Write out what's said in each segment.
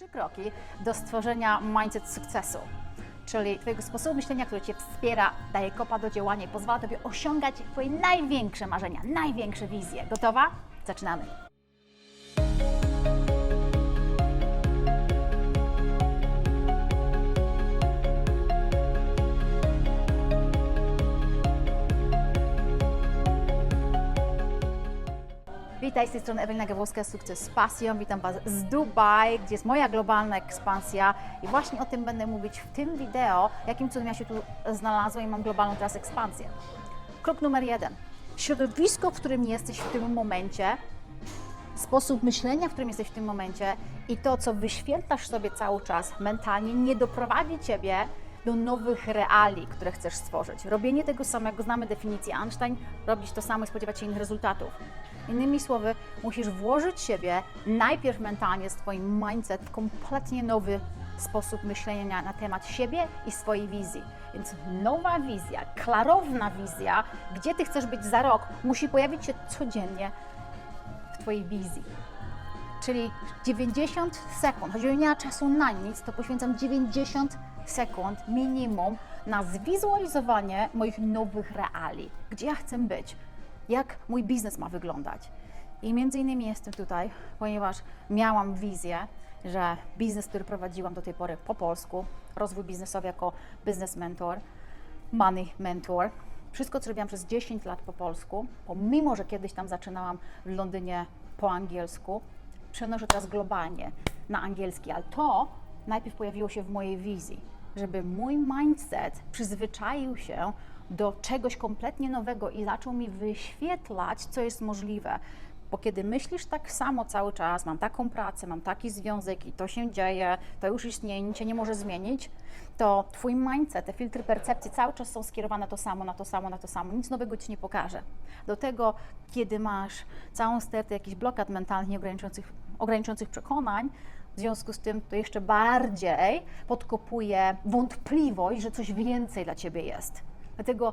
trzy kroki do stworzenia mindset sukcesu, czyli Twojego sposobu myślenia, który Cię wspiera, daje kopa do działania i pozwala Tobie osiągać Twoje największe marzenia, największe wizje. Gotowa? Zaczynamy. Witaj, z tej strony Ewelina Gawłowska, Sukces z Pasją. Witam Was z Dubaj, gdzie jest moja globalna ekspansja i właśnie o tym będę mówić w tym wideo, jakim cudem ja się tu znalazłam i mam globalną teraz ekspansję. Krok numer jeden. Środowisko, w którym jesteś w tym momencie, sposób myślenia, w którym jesteś w tym momencie i to, co wyświetlasz sobie cały czas mentalnie, nie doprowadzi Ciebie do nowych reali, które chcesz stworzyć. Robienie tego samego, znamy definicję Einstein, robić to samo i spodziewać się innych rezultatów. Innymi słowy, musisz włożyć siebie najpierw mentalnie Twoim mindset w kompletnie nowy sposób myślenia na temat siebie i swojej wizji. Więc nowa wizja, klarowna wizja, gdzie Ty chcesz być za rok, musi pojawić się codziennie w Twojej wizji. Czyli 90 sekund, choć nie ma czasu na nic, to poświęcam 90 sekund minimum na zwizualizowanie moich nowych reali, gdzie ja chcę być, jak mój biznes ma wyglądać. I między innymi jestem tutaj, ponieważ miałam wizję, że biznes, który prowadziłam do tej pory po polsku, rozwój biznesowy jako biznes mentor, money mentor, wszystko, co robiłam przez 10 lat po polsku, pomimo, że kiedyś tam zaczynałam w Londynie po angielsku, przenoszę teraz globalnie na angielski, ale to najpierw pojawiło się w mojej wizji, żeby mój mindset przyzwyczaił się do czegoś kompletnie nowego i zaczął mi wyświetlać, co jest możliwe. Bo kiedy myślisz tak samo cały czas, mam taką pracę, mam taki związek i to się dzieje, to już istnieje, nic się nie może zmienić, to Twój mindset, te filtry percepcji cały czas są skierowane to samo, na to samo, na to samo, nic nowego Ci nie pokaże. Do tego, kiedy masz całą stertę jakichś blokad mentalnych, ograniczających, ograniczających przekonań, w związku z tym to jeszcze bardziej podkopuje wątpliwość, że coś więcej dla Ciebie jest. Dlatego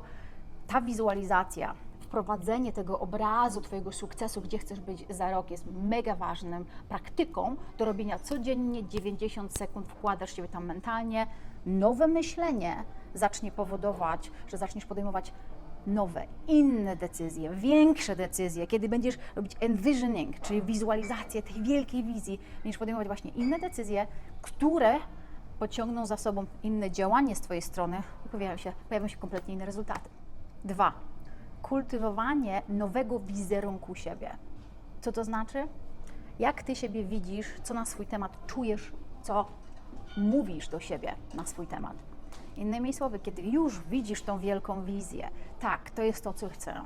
ta wizualizacja, wprowadzenie tego obrazu Twojego sukcesu, gdzie chcesz być za rok, jest mega ważnym praktyką do robienia codziennie 90 sekund, wkładasz siebie tam mentalnie. Nowe myślenie zacznie powodować, że zaczniesz podejmować nowe, inne decyzje, większe decyzje, kiedy będziesz robić envisioning, czyli wizualizację tej wielkiej wizji, będziesz podejmować właśnie inne decyzje, które pociągną za sobą inne działanie z Twojej strony pojawią się, pojawią się kompletnie inne rezultaty. Dwa, kultywowanie nowego wizerunku siebie. Co to znaczy? Jak Ty siebie widzisz, co na swój temat czujesz, co mówisz do siebie na swój temat. Innymi słowy, kiedy już widzisz tą wielką wizję, tak, to jest to, co chcę,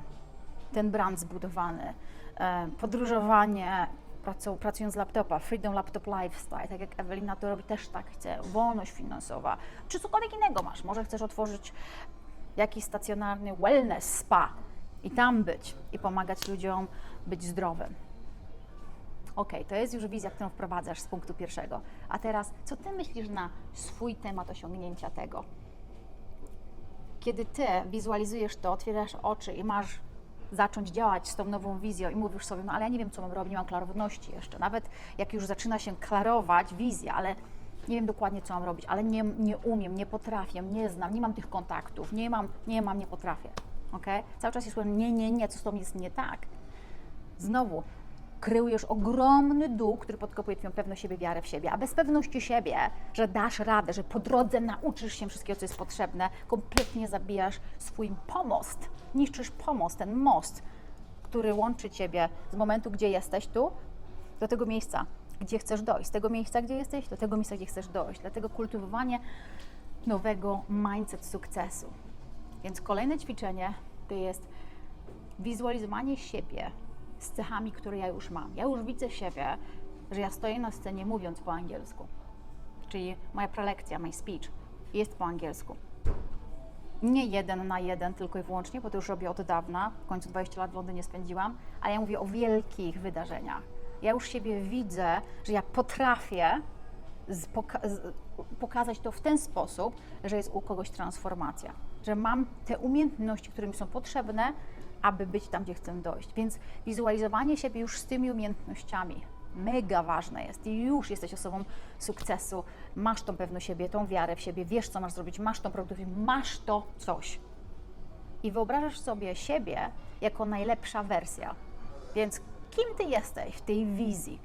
ten brand zbudowany, e, podróżowanie, pracu, pracując z laptopa, freedom laptop lifestyle, tak jak Ewelina to robi, też tak chce, wolność finansowa, czy cokolwiek innego masz, może chcesz otworzyć jakiś stacjonarny wellness spa i tam być i pomagać ludziom być zdrowym. Ok, to jest już wizja, którą wprowadzasz z punktu pierwszego. A teraz, co ty myślisz na swój temat osiągnięcia tego? Kiedy ty wizualizujesz to, otwierasz oczy i masz zacząć działać z tą nową wizją i mówisz sobie, no ale ja nie wiem, co mam robić, nie mam klarowności jeszcze. Nawet jak już zaczyna się klarować wizja, ale nie wiem dokładnie, co mam robić, ale nie, nie umiem, nie potrafię, nie znam, nie mam tych kontaktów, nie mam, nie mam, nie potrafię. Ok? Cały czas jest nie, nie, nie, co z tobą jest nie tak. Znowu, kreujesz ogromny dół, który podkopuje Twoją pewność siebie, wiarę w siebie. A bez pewności siebie, że dasz radę, że po drodze nauczysz się wszystkiego, co jest potrzebne, kompletnie zabijasz swój pomost. Niszczysz pomost, ten most, który łączy Ciebie z momentu, gdzie jesteś tu, do tego miejsca, gdzie chcesz dojść. Z tego miejsca, gdzie jesteś, do tego miejsca, gdzie chcesz dojść. Dlatego kultywowanie nowego mindset sukcesu. Więc kolejne ćwiczenie to jest wizualizowanie siebie z cechami, które ja już mam. Ja już widzę siebie, że ja stoję na scenie mówiąc po angielsku. Czyli moja prelekcja, my speech jest po angielsku. Nie jeden na jeden tylko i wyłącznie, bo to już robię od dawna. W końcu 20 lat w Londynie spędziłam, ale ja mówię o wielkich wydarzeniach. Ja już siebie widzę, że ja potrafię poka- pokazać to w ten sposób, że jest u kogoś transformacja. Że mam te umiejętności, które mi są potrzebne, aby być tam, gdzie chcę dojść. Więc wizualizowanie siebie już z tymi umiejętnościami Mega ważne jest. I już jesteś osobą sukcesu, masz tą pewność siebie, tą wiarę w siebie, wiesz, co masz zrobić, masz tą produktywność, masz to coś. I wyobrażasz sobie siebie jako najlepsza wersja. Więc kim ty jesteś w tej wizji?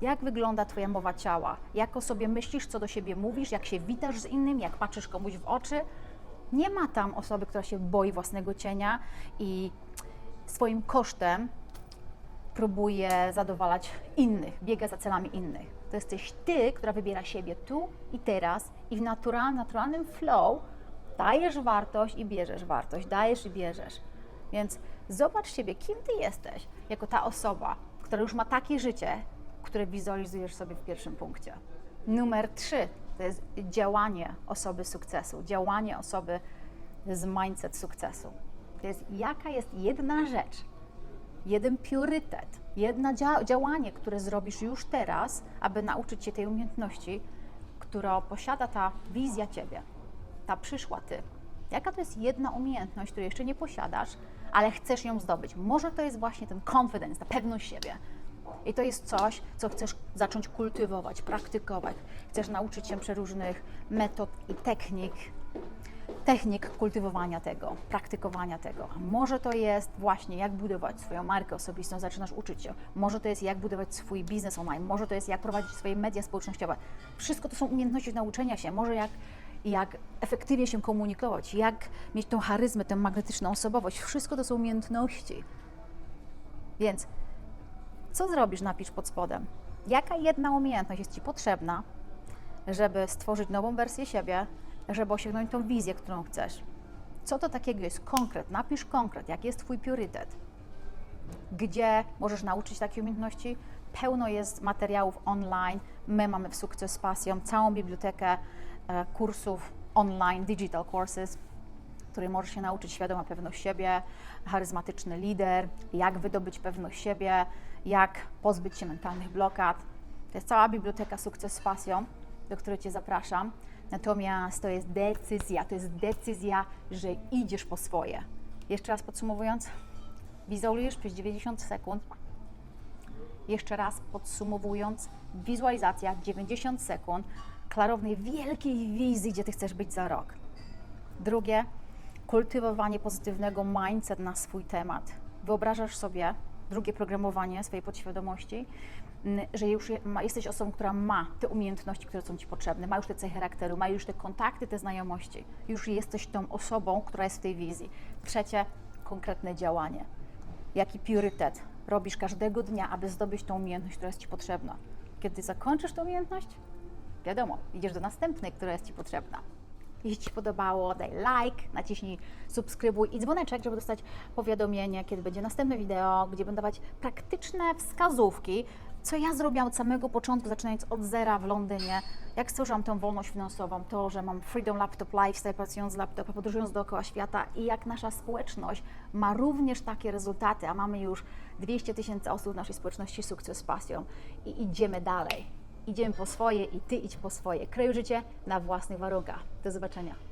Jak wygląda Twoja mowa ciała? Jak o sobie myślisz, co do siebie mówisz, jak się witasz z innym, jak patrzysz komuś w oczy? Nie ma tam osoby, która się boi własnego cienia i swoim kosztem próbuje zadowalać innych, biega za celami innych. To jesteś Ty, która wybiera siebie tu i teraz i w natural, naturalnym flow dajesz wartość i bierzesz wartość, dajesz i bierzesz. Więc zobacz siebie, kim Ty jesteś, jako ta osoba, która już ma takie życie, które wizualizujesz sobie w pierwszym punkcie. Numer trzy to jest działanie osoby sukcesu, działanie osoby z mindset sukcesu. To jest jaka jest jedna rzecz, jeden priorytet, jedno dzia- działanie, które zrobisz już teraz, aby nauczyć się tej umiejętności, którą posiada ta wizja Ciebie, ta przyszła Ty. Jaka to jest jedna umiejętność, której jeszcze nie posiadasz, ale chcesz ją zdobyć? Może to jest właśnie ten confidence, ta pewność siebie. I to jest coś, co chcesz zacząć kultywować, praktykować. Chcesz nauczyć się przeróżnych metod i technik, technik kultywowania tego, praktykowania tego. Może to jest właśnie jak budować swoją markę osobistą, zaczynasz uczyć się. Może to jest jak budować swój biznes online, może to jest jak prowadzić swoje media społecznościowe. Wszystko to są umiejętności nauczenia się, może jak, jak efektywnie się komunikować, jak mieć tą charyzmę, tę magnetyczną osobowość. Wszystko to są umiejętności. Więc co zrobisz, napisz pod spodem. Jaka jedna umiejętność jest Ci potrzebna, żeby stworzyć nową wersję siebie, żeby osiągnąć tą wizję, którą chcesz? Co to takiego jest konkret? Napisz konkret, jaki jest Twój priorytet. Gdzie możesz nauczyć takiej umiejętności? Pełno jest materiałów online. My mamy w Sukces Pasją całą bibliotekę e, kursów online, digital courses, której możesz się nauczyć świadoma pewność siebie, charyzmatyczny lider, jak wydobyć pewność siebie, jak pozbyć się mentalnych blokad. To jest cała biblioteka Sukces z Pasją, do której Cię zapraszam. Natomiast to jest decyzja, to jest decyzja, że idziesz po swoje. Jeszcze raz podsumowując, wizualizujesz przez 90 sekund. Jeszcze raz podsumowując, wizualizacja 90 sekund klarownej wielkiej wizji, gdzie Ty chcesz być za rok. Drugie, kultywowanie pozytywnego mindset na swój temat. Wyobrażasz sobie, drugie programowanie swojej podświadomości, że już jesteś osobą, która ma te umiejętności, które są Ci potrzebne, ma już te cechy charakteru, ma już te kontakty, te znajomości. Już jesteś tą osobą, która jest w tej wizji. Trzecie, konkretne działanie. Jaki priorytet robisz każdego dnia, aby zdobyć tą umiejętność, która jest Ci potrzebna. Kiedy zakończysz tą umiejętność, wiadomo, idziesz do następnej, która jest Ci potrzebna. Jeśli Ci podobało, daj like, naciśnij subskrybuj i dzwoneczek, żeby dostać powiadomienie, kiedy będzie następne wideo, gdzie będę dawać praktyczne wskazówki, co ja zrobiłam od samego początku, zaczynając od zera w Londynie, jak stworzyłam tę wolność finansową, to, że mam Freedom Laptop Lifestyle, pracując z laptopa, podróżując dookoła świata i jak nasza społeczność ma również takie rezultaty, a mamy już 200 tysięcy osób w naszej społeczności Sukces z Pasją i idziemy dalej. Idziemy po swoje i Ty idź po swoje. Kreuj życie na własnych warunkach. Do zobaczenia.